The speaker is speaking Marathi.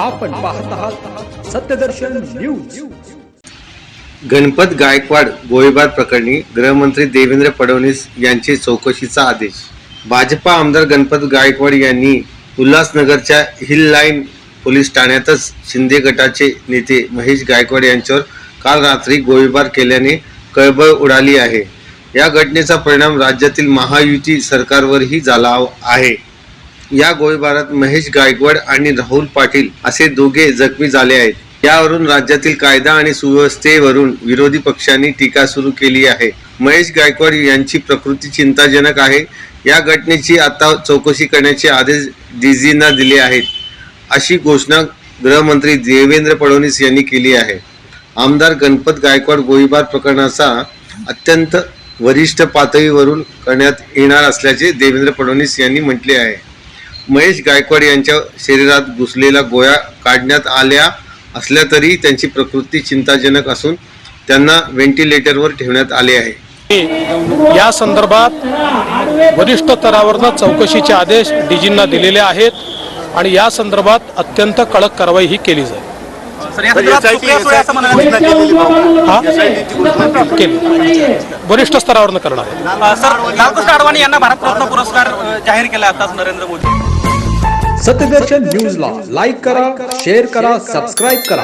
आपण पाहत आहात सत्यदर्शन न्यूज. गणपत गायकवाड गोळीबार प्रकरणी गृहमंत्री देवेंद्र फडणवीस यांचे चौकशीचा आदेश. भाजपा आमदार गणपत गायकवाड यांनी उल्हासनगरच्या हिल लाईन पोलीस ठाण्यातच शिंदे गटाचे नेते महेश गायकवाड यांच्यावर काल रात्री गोळीबार केल्याने कळबळ उडाली आहे. या घटनेचा परिणाम राज्यातील महायुती सरकारवरही झाला आहे. या गोळीबारात महेश गायकवाड आणि राहुल पाटील असे दोघे जखमी झाले आहेत. यावरून राज्यातील कायदा आणि सुव्यवस्थेवरून विरोधी पक्षांनी टीका सुरू केली आहे. महेश गायकवाड यांची प्रकृती चिंताजनक आहे. या घटनेची आता चौकशी करण्याचे आदेश डीजींना दिले आहेत. अशी घोषणा गृहमंत्री देवेंद्र फडणवीस यांनी केली आहे. आमदार गणपत गायकवाड गोळीबार प्रकरणाचा अत्यंत वरिष्ठ पातळीवरून करण्यात येणार असल्याचे देवेंद्र फडणवीस यांनी म्हटले आहे. महेश गायकवाड यांच्या शरीरात घुसलेल्या गोळ्या काढण्यात आल्या असल्या तरी त्यांची प्रकृती चिंताजनक असून त्यांना व्हेंटिलेटरवर ठेवण्यात आले आहे. या संदर्भात वरिष्ठ स्तरावरनं चौकशीचे आदेश डीजींना दिलेले आहेत आणि या संदर्भात अत्यंत कडक कारवाई ही केली जाईल. वरिष्ठ स्तरावरनं करणार आहे. सर लालकृष्ण अडवाणी यांना भारतरत्न पुरस्कार जाहीर केला आताच नरेंद्र मोदी. सत्यदर्शन न्यूजला लाईक करा शेअर करा. सबस्क्राईब करा.